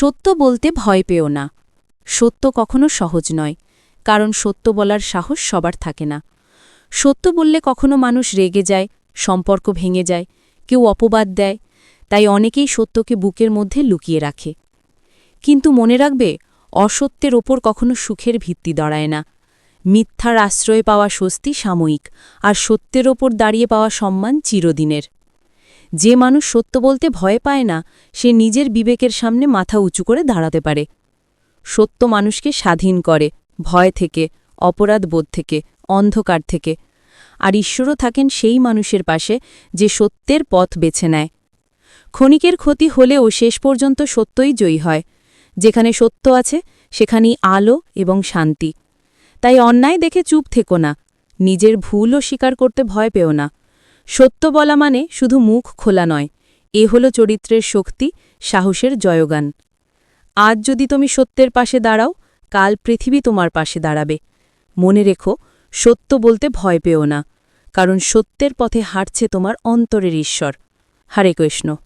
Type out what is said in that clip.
সত্য বলতে ভয় পেও না। সত্য কখনো সহজ নয়, কারণ সত্য বলার সাহস সবার থাকে না। সত্য বললে কখনো মানুষ রেগে যায়, সম্পর্ক ভেঙে যায়, কেউ অপবাদ দেয়, তাই অনেকেই সত্যকে বুকের মধ্যে লুকিয়ে রাখে। কিন্তু মনে রাখবে, অসত্যের ওপর কখনো সুখের ভিত্তি দাঁড়ায় না। মিথ্যার আশ্রয় পাওয়া স্বস্তি সাময়িক, আর সত্যের ওপর দাঁড়িয়ে পাওয়া সম্মান চিরদিনের। যে মানুষ সত্য বলতে ভয় পায় না, সে নিজের বিবেকের সামনে মাথা উঁচু করে দাঁড়াতে পারে। সত্য মানুষকে স্বাধীন করে, ভয় থেকে, অপরাধ বোধ থেকে, অন্ধকার থেকে। আর ঈশ্বরও থাকেন সেই মানুষের পাশে যে সত্যের পথ বেছে নেয়। ক্ষণিকের ক্ষতি হলেও শেষ পর্যন্ত সত্যই জয়ী হয়। যেখানে সত্য আছে, সেখানেই আলো এবং শান্তি। তাই অন্যায় দেখে চুপ থেকো না। নিজের ভুলও স্বীকার করতে ভয় পেও না। সত্য বলা মানে শুধু মুখ খোলা নয়। এ হল চরিত্রের শক্তি, সাহসের জয়গান। আজ যদি তুমি সত্যের পাশে দাঁড়াও, কাল পৃথিবী তোমার পাশে দাঁড়াবে। মনে রেখো, সত্য বলতে ভয় পেও না, কারণ সত্যের পথে হাঁটছে তোমার অন্তরের ঈশ্বর। হরে কৃষ্ণ।